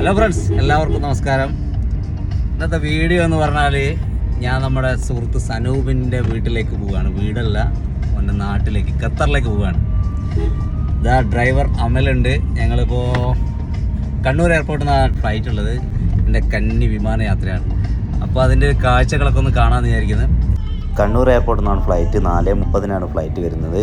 Hello friends എല്ലാവർക്കും നമസ്കാരം. ഇന്നത്തെ വീഡിയോ എന്ന് പറഞ്ഞാൽ ഞാൻ നമ്മുടെ സുഹൃത്ത് സനൂപിന്റെ വീട്ടിലേക്ക് പോവുകയാണ്. വീടല്ല എന്റെ നാട്ടിലേക്ക് ഖത്തറിലേക്ക് പോവുകയാണ്. ഇതാ ഡ്രൈവർ അമലുണ്ട്. ഞങ്ങളിപ്പോൾ കണ്ണൂർ എയർപോർട്ടിൽ നിന്നാണ് ഫ്ലൈറ്റ് ഉള്ളത്. എന്റെ കന്നി വിമാനയാത്രയാണ് അപ്പോൾ അതിന്റെ കാഴ്ചകളൊക്കെ ഒന്ന് കാണാമെന്ന് വിചാരിക്കുന്നത് കണ്ണൂർ എയർപോർട്ടിൽ നിന്നാണ് ഫ്ലൈറ്റ് നാല് മുപ്പതിനാണ് ഫ്ലൈറ്റ് വരുന്നത്.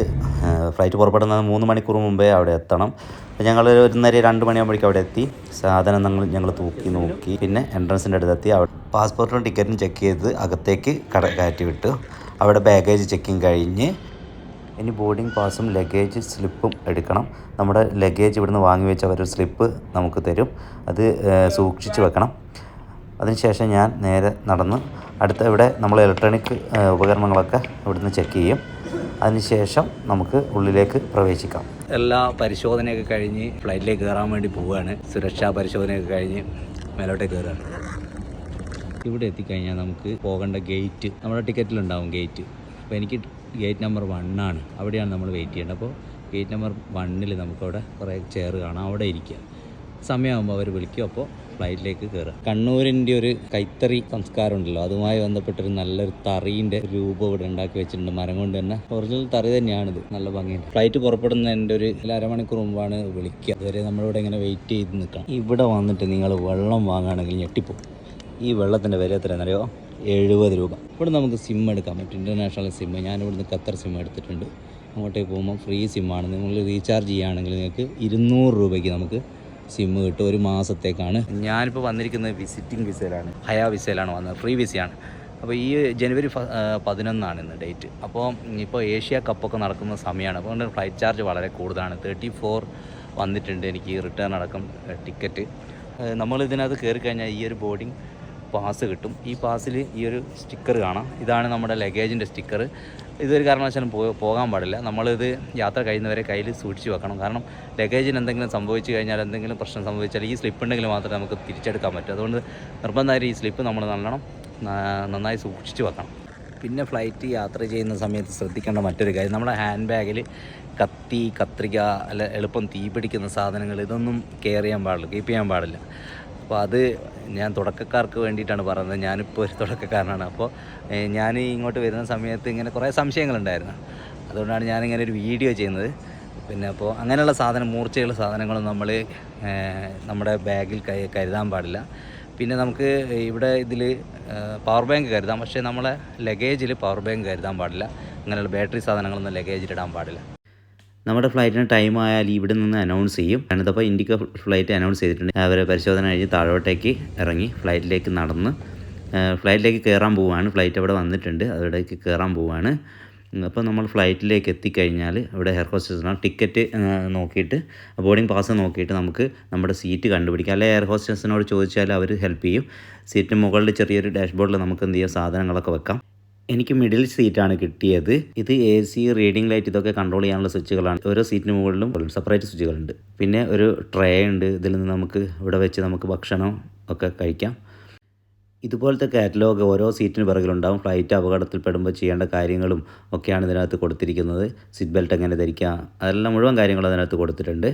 ഫ്ലൈറ്റ് പുറപ്പെടുന്നത് മൂന്ന് മണിക്കൂർ മുമ്പേ അവിടെ എത്തണം. അപ്പോൾ ഞങ്ങൾ ഒന്നര രണ്ട് മണിയാകുമ്പോഴേക്കും അവിടെ എത്തി. സാധനം ഞങ്ങൾ ഞങ്ങൾ തൂക്കി നോക്കി. പിന്നെ എൻട്രൻസിന്റെ അടുത്തെത്തി. അവിടെ പാസ്പോർട്ടും ടിക്കറ്റും ചെക്ക് ചെയ്ത് അകത്തേക്ക് കട കയറ്റി വിട്ടു അവിടെ ബാഗേജ് ചെക്കിങ് കഴിഞ്ഞ് ഇനി ബോർഡിംഗ് പാസും ലഗേജ് സ്ലിപ്പും എടുക്കണം. നമ്മുടെ ലഗേജ് ഇവിടുന്ന് വാങ്ങി വെച്ച ഒരു സ്ലിപ്പ് നമുക്ക് തരും. അത് സൂക്ഷിച്ച് വെക്കണം. അതിനുശേഷം ഞാൻ നേരെ നടന്ന് അടുത്ത ഇവിടെ നമ്മൾ ഇലക്ട്രോണിക് ഉപകരണങ്ങളൊക്കെ ഇവിടുന്ന് ചെക്ക് ചെയ്യും. അതിനുശേഷം നമുക്ക് ഉള്ളിലേക്ക് പ്രവേശിക്കാം. എല്ലാ പരിശോധനയൊക്കെ കഴിഞ്ഞ് ഫ്ലൈറ്റിലേക്ക് കയറാൻ വേണ്ടി പോവുകയാണ്. സുരക്ഷാ പരിശോധനയൊക്കെ കഴിഞ്ഞ് മേലോട്ടേക്ക് കയറുകയാണ്. ഇവിടെ എത്തിക്കഴിഞ്ഞാൽ നമുക്ക് പോകേണ്ട ഗേറ്റ് നമ്മുടെ ടിക്കറ്റിലുണ്ടാവും ഗേറ്റ്. അപ്പോൾ എനിക്ക് ഗേറ്റ് നമ്പർ വണ്ണാണ് അവിടെയാണ് നമ്മൾ വെയിറ്റ് ചെയ്യേണ്ടത്. അപ്പോൾ ഗേറ്റ് നമ്പർ വണ്ണിൽ നമുക്കവിടെ കുറേ ചെയർ കാണാം. അവിടെ ഇരിക്കുക. സമയമാകുമ്പോൾ അവർ വിളിക്കും. അപ്പോൾ ഫ്ലൈറ്റിലേക്ക് കയറുക കണ്ണൂരിന്റെ ഒരു കൈത്തറി സംസ്കാരം ഉണ്ടല്ലോ. അതുമായി ബന്ധപ്പെട്ടൊരു നല്ലൊരു തറീന്റെ രൂപം ഇവിടെ ഉണ്ടാക്കി വെച്ചിട്ടുണ്ട്. മരം കൊണ്ട് തന്നെ. ഒറിജിനൽ തറി തന്നെയാണിത്. നല്ല ഭംഗിയുണ്ട്. ഫ്ലൈറ്റ് പുറപ്പെടുന്നതിന്റെ ഒരു അരമണിക്കൂർ മുമ്പാണ് വിളിക്കുക. അതുവരെ നമ്മളിവിടെ ഇങ്ങനെ വെയിറ്റ് ചെയ്ത് നിൽക്കണം. ഇവിടെ വന്നിട്ട് നിങ്ങൾ വെള്ളം വാങ്ങുകയാണെങ്കിൽ ഞെട്ടിപ്പോകും ഈ വെള്ളത്തിന്റെ വില എത്രയാണെന്നറിയോ എഴുപത് രൂപ. ഇവിടെ നമുക്ക് സിം എടുക്കാൻ പറ്റും. ഇന്റർനാഷണൽ സിം ഞാൻ ഇവിടുന്ന് ഖത്തർ സിം എടുത്തിട്ടുണ്ട്. അങ്ങോട്ടേക്ക് പോകുമ്പോൾ ഫ്രീ സിമ്മാണ് നിങ്ങൾ റീചാർജ് ചെയ്യുകയാണെങ്കിൽ നിങ്ങൾക്ക് ഇരുന്നൂറ് രൂപയ്ക്ക് നമുക്ക് സിം കിട്ടും ഒരു മാസത്തേക്കാണ്. ഞാനിപ്പോൾ വന്നിരിക്കുന്നത് വിസിറ്റിംഗ് വിസയിലാണ് ഹയാ വിസയിലാണ് വന്നത്. ഫ്രീ വിസയാണ് അപ്പോൾ ഈ ജനുവരി പതിനൊന്നാണ് ഇന്ന് ഡേറ്റ് അപ്പോൾ ഇപ്പോൾ ഏഷ്യ കപ്പൊക്കെ നടക്കുന്ന സമയമാണ് അപ്പോൾ ഫ്ലൈറ്റ് ചാർജ് വളരെ കൂടുതലാണ്. തേർട്ടി ഫോർ വന്നിട്ടുണ്ട് എനിക്ക് റിട്ടേൺ അടക്കം ടിക്കറ്റ് നമ്മൾ ഇതിനകത്ത് കയറി കഴിഞ്ഞാൽ ഈ ഒരു ബോർഡിംഗ് പാസ് കിട്ടും. ഈ പാസ്സിൽ ഈ ഒരു സ്റ്റിക്കർ കാണാം. ഇതാണ് നമ്മുടെ ലഗേജിന്റെ സ്റ്റിക്കർ ഇതൊരു കാരണവശാലും പോകാൻ പാടില്ല. നമ്മളിത് യാത്ര കഴിയുന്നവരെ കയ്യിൽ സൂക്ഷിച്ച് വെക്കണം. കാരണം ലഗേജിന് എന്തെങ്കിലും സംഭവിച്ചു കഴിഞ്ഞാൽ എന്തെങ്കിലും പ്രശ്നം സംഭവിച്ചാൽ ഈ സ്ലിപ്പ് ഉണ്ടെങ്കിൽ മാത്രമേ നമുക്ക് തിരിച്ചെടുക്കാൻ പറ്റൂ. അതുകൊണ്ട് നിർബന്ധമായിട്ട് ഈ സ്ലിപ്പ് നമ്മൾ നല്ലോണം നന്നായി സൂക്ഷിച്ച് വെക്കണം. പിന്നെ ഫ്ലൈറ്റ് യാത്ര ചെയ്യുന്ന സമയത്ത് ശ്രദ്ധിക്കേണ്ട മറ്റൊരു കാര്യം നമ്മുടെ ഹാൻഡ് ബാഗിൽ കത്തി കത്രിക അല്ല എളുപ്പം തീ പിടിക്കുന്ന സാധനങ്ങൾ ഇതൊന്നും കെയർ ചെയ്യാൻ പാടില്ല കീപ്പ് ചെയ്യാൻ പാടില്ല. അപ്പോൾ അത് ഞാൻ തുടക്കക്കാർക്ക് വേണ്ടിയിട്ടാണ് പറയുന്നത്. ഞാനിപ്പോൾ ഒരു തുടക്കക്കാരനാണ്. അപ്പോൾ ഞാൻ ഇങ്ങോട്ട് വരുന്ന സമയത്ത് ഇങ്ങനെ കുറേ സംശയങ്ങളുണ്ടായിരുന്നു. അതുകൊണ്ടാണ് ഞാനിങ്ങനെ ഒരു വീഡിയോ ചെയ്യുന്നത്. പിന്നെ അപ്പോൾ അങ്ങനെയുള്ള സാധനം മൂർച്ചയുള്ള സാധനങ്ങളും നമ്മൾ നമ്മുടെ ബാഗിൽ കരുതാൻ പാടില്ല. പിന്നെ നമുക്ക് ഇവിടെ ഇതിൽ പവർ ബാങ്ക് കരുതാം. പക്ഷേ നമ്മളെ ലഗേജിൽ പവർ ബാങ്ക് കരുതാൻ പാടില്ല. അങ്ങനെയുള്ള ബാറ്ററി സാധനങ്ങളൊന്നും ലഗേജിൽ ഇടാൻ പാടില്ല. നമ്മുടെ ഫ്ലൈറ്റിന് ടൈം ആയാൽ ഇവിടെ നിന്ന് അനൗൺസ് ചെയ്യും. കണ്ടപ്പോൾ ഇൻഡിക്ക ഫ്ലൈറ്റ് അനൗൺസ് ചെയ്തിട്ടുണ്ട്. അവരെ പരിശോധന കഴിഞ്ഞ് താഴോട്ടേക്ക് ഇറങ്ങി ഫ്ലൈറ്റിലേക്ക് നടന്ന് ഫ്ലൈറ്റിലേക്ക് കയറാൻ പോവുകയാണ്. ഫ്ലൈറ്റ് അവിടെ വന്നിട്ടുണ്ട്. അവിടേക്ക് കയറാൻ പോവുകയാണ്. അപ്പോൾ നമ്മൾ ഫ്ലൈറ്റിലേക്ക് എത്തിക്കഴിഞ്ഞാൽ ഇവിടെ എയർ ഹോസ്റ്റേഴ്സിനാണ് ടിക്കറ്റ് നോക്കിയിട്ട് ബോർഡിംഗ് പാസ് നോക്കിയിട്ട് നമുക്ക് നമ്മുടെ സീറ്റ് കണ്ടുപിടിക്കാം. അല്ലെങ്കിൽ ഹെയർ ഹോസ്റ്റേഴ്സിനോട് ചോദിച്ചാൽ അവർ ഹെൽപ്പ് ചെയ്യും. സീറ്റിന് മുകളിൽ ചെറിയൊരു ഡാഷ്ബോർഡിൽ നമുക്ക് എന്ത് ചെയ്യാം? സാധനങ്ങളൊക്കെ വെക്കാം. എനിക്ക് മിഡിൽ സീറ്റാണ് കിട്ടിയത്. ഇത് എ സി റീഡിംഗ് ലൈറ്റ് ഇതൊക്കെ കൺട്രോൾ ചെയ്യാനുള്ള സ്വിച്ചുകളാണ്. ഓരോ സീറ്റിന് മുകളിലും സെപ്പറേറ്റ് സ്വിച്ചുകളുണ്ട്. പിന്നെ ഒരു ട്രേ ഉണ്ട്. ഇതിൽ നിന്ന് നമുക്ക് ഇവിടെ വെച്ച് നമുക്ക് ഭക്ഷണം ഒക്കെ കഴിക്കാം. ഇതുപോലത്തെ കാറ്റലോഗ് ഓരോ സീറ്റിന് പിറകിലുണ്ടാവും ഫ്ലൈറ്റ് അപകടത്തിൽപ്പെടുമ്പോൾ ചെയ്യേണ്ട കാര്യങ്ങളും ഒക്കെയാണ് ഇതിനകത്ത് കൊടുത്തിരിക്കുന്നത്. സീറ്റ് ബെൽറ്റ് എങ്ങനെ ധരിക്കാം? അതെല്ലാം മുഴുവൻ കാര്യങ്ങളും അതിനകത്ത് കൊടുത്തിട്ടുണ്ട്.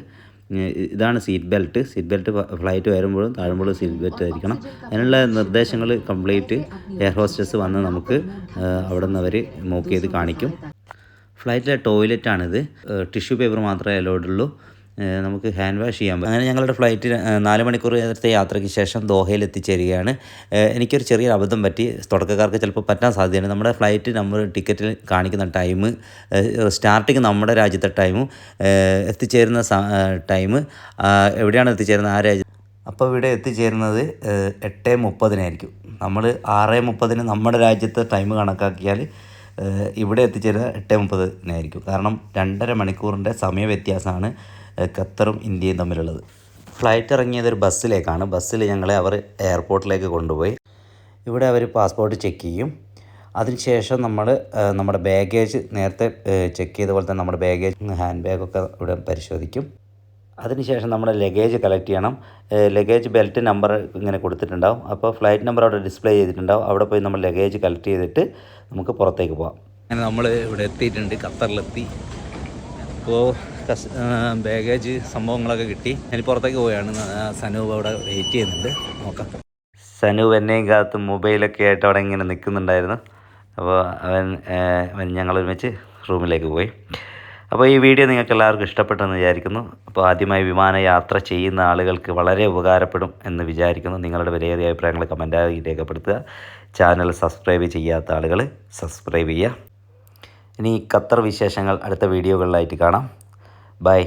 ഇതാണ് seat belt seat belt flight വരുമ്പോഴും താഴുമ്പോഴും സീറ്റ് ബെൽറ്റ് ധരിക്കണം അതിനുള്ള നിർദ്ദേശങ്ങൾ കംപ്ലീറ്റ് എയർ ഹോസ്റ്റസ് വന്ന് നമുക്ക് അവിടെ നിന്ന് അവർ മോക്ക് ചെയ്ത് കാണിക്കും. ഫ്ലൈറ്റിലെ ടോയ്ലറ്റാണിത് ടിഷ്യൂ പേപ്പർ മാത്രമേ അലോഡ് ഉള്ളൂ. ഏഹ് നമുക്ക് ഹാൻഡ് വാഷ് ചെയ്യാൻ പറ്റും. അങ്ങനെ ഞങ്ങളുടെ ഫ്ലൈറ്റ് നാല് മണിക്കൂർ നേരത്തെ യാത്രയ്ക്ക് ശേഷം ദോഹയിൽ എത്തിച്ചേരുകയാണ്. എനിക്കൊരു ചെറിയ അബദ്ധം പറ്റി. തുടക്കക്കാർക്ക് ചിലപ്പോൾ പറ്റാൻ സാധ്യതയാണ് നമ്മുടെ ഫ്ലൈറ്റ് നമ്പർ ടിക്കറ്റിൽ കാണിക്കുന്ന ടൈം സ്റ്റാർട്ടിങ് നമ്മുടെ രാജ്യത്തെ ടൈമും എത്തിച്ചേരുന്ന ടൈം എവിടെയാണ് എത്തിച്ചേരുന്നത്? ആ രാജ്യം അപ്പോൾ ഇവിടെ എത്തിച്ചേരുന്നത് എട്ട് മുപ്പതിനായിരിക്കും. നമ്മൾ ആറ് മുപ്പതിന് നമ്മുടെ രാജ്യത്തെ ടൈം കണക്കാക്കിയാൽ ഇവിടെ എത്തിച്ചേരുക എട്ട് മുപ്പതിനായിരിക്കും കാരണം രണ്ടര മണിക്കൂറിന്റെ സമയ വ്യത്യാസമാണ് ഖത്തറും ഇന്ത്യയും തമ്മിലുള്ളത്. ഫ്ലൈറ്റ് ഇറങ്ങിയത് ഒരു ബസ്സിലേക്കാണ്. ബസ്സിൽ ഞങ്ങളെ അവർ എയർപോർട്ടിലേക്ക് കൊണ്ടുപോയി. ഇവിടെ അവർ പാസ്പോർട്ട് ചെക്ക് ചെയ്യും. അതിനുശേഷം നമ്മൾ നമ്മുടെ ബാഗേജ് നേരത്തെ ചെക്ക് ചെയ്ത പോലെ തന്നെ നമ്മുടെ ബാഗേജ് ഹാൻഡ് ബാഗൊക്കെ ഇവിടെ പരിശോധിക്കും. അതിനുശേഷം നമ്മുടെ ലഗേജ് കളക്ട് ചെയ്യണം. ലഗേജ് ബെൽറ്റ് നമ്പർ ഇങ്ങനെ കൊടുത്തിട്ടുണ്ടാവും. അപ്പോൾ ഫ്ലൈറ്റ് നമ്പർ അവിടെ ഡിസ്പ്ലേ ചെയ്തിട്ടുണ്ടാവും. അവിടെ പോയി നമ്മൾ ലഗേജ് കളക്ട് ചെയ്തിട്ട് നമുക്ക് പുറത്തേക്ക് പോകാം അങ്ങനെ നമ്മൾ ഇവിടെ എത്തിയിട്ടുണ്ട്. ഖത്തറിലെത്തി. അപ്പോൾ കസ് ബാഗേജ് സംഭവങ്ങളൊക്കെ കിട്ടി. ഞാൻ പുറത്തേക്ക് പോവുകയാണ്. സനൂപ് അവിടെ വെയിറ്റ് ചെയ്യുന്നുണ്ട്. നോക്കാം. സനു എന്നെയും കാത്ത് മൊബൈലൊക്കെ ആയിട്ട് അവിടെ ഇങ്ങനെ നിൽക്കുന്നുണ്ടായിരുന്നു. അപ്പോൾ അവൻ ഞങ്ങൾ ഒരുമിച്ച് റൂമിലേക്ക് പോയി. അപ്പോൾ ഈ വീഡിയോ നിങ്ങൾക്ക് എല്ലാവർക്കും ഇഷ്ടപ്പെട്ടെന്ന് വിചാരിക്കുന്നു. അപ്പോൾ ആദ്യമായി വിമാനയാത്ര ചെയ്യുന്ന ആളുകൾക്ക് വളരെ ഉപകാരപ്പെടും എന്ന് വിചാരിക്കുന്നു. നിങ്ങളുടെ വിലയേറിയ അഭിപ്രായങ്ങൾ കമന്റായി രേഖപ്പെടുത്തുക. ചാനൽ സബ്സ്ക്രൈബ് ചെയ്യാത്ത ആളുകൾ സബ്സ്ക്രൈബ് ചെയ്യുക. ഇനി ഖത്തർ വിശേഷങ്ങൾ അടുത്ത വീഡിയോകളിലായിട്ട് കാണാം. ബൈ.